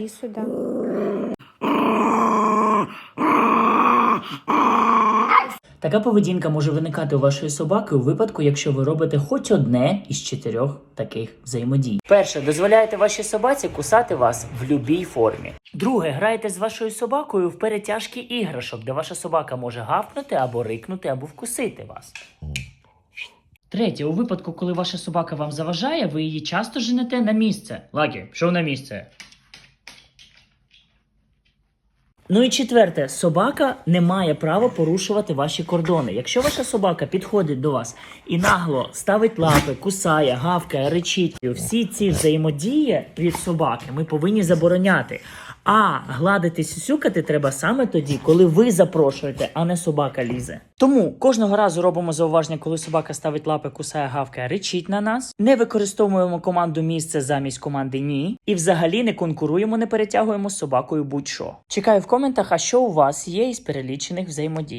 Иди сюда. Така поведінка може виникати у вашої собаки у випадку, якщо ви робите хоч одне із чотирьох таких взаємодій. Перше, дозволяєте вашій собаці кусати вас в будь-якій формі. Друге, граєте з вашою собакою в перетяжки іграшок, де ваша собака може гавкнути або рикнути, або вкусити вас. Третє, у випадку, коли ваша собака вам заважає, ви її часто женете на місце. Лагі, що на місце? Ну і четверте, собака не має права порушувати ваші кордони. Якщо ваша собака підходить до вас і нагло ставить лапи, кусає, гавкає, речить, всі ці взаємодії від собаки ми повинні забороняти. А гладити сюсюкати треба саме тоді, коли ви запрошуєте, а не собака лізе. Тому кожного разу робимо зауваження, коли собака ставить лапи, кусає, гавкає, речить на нас. Не використовуємо команду місце замість команди ні. І взагалі не конкуруємо, не перетягуємо з собакою будь-що. Чекаю в коментах, а що у вас є із перелічених взаємодій.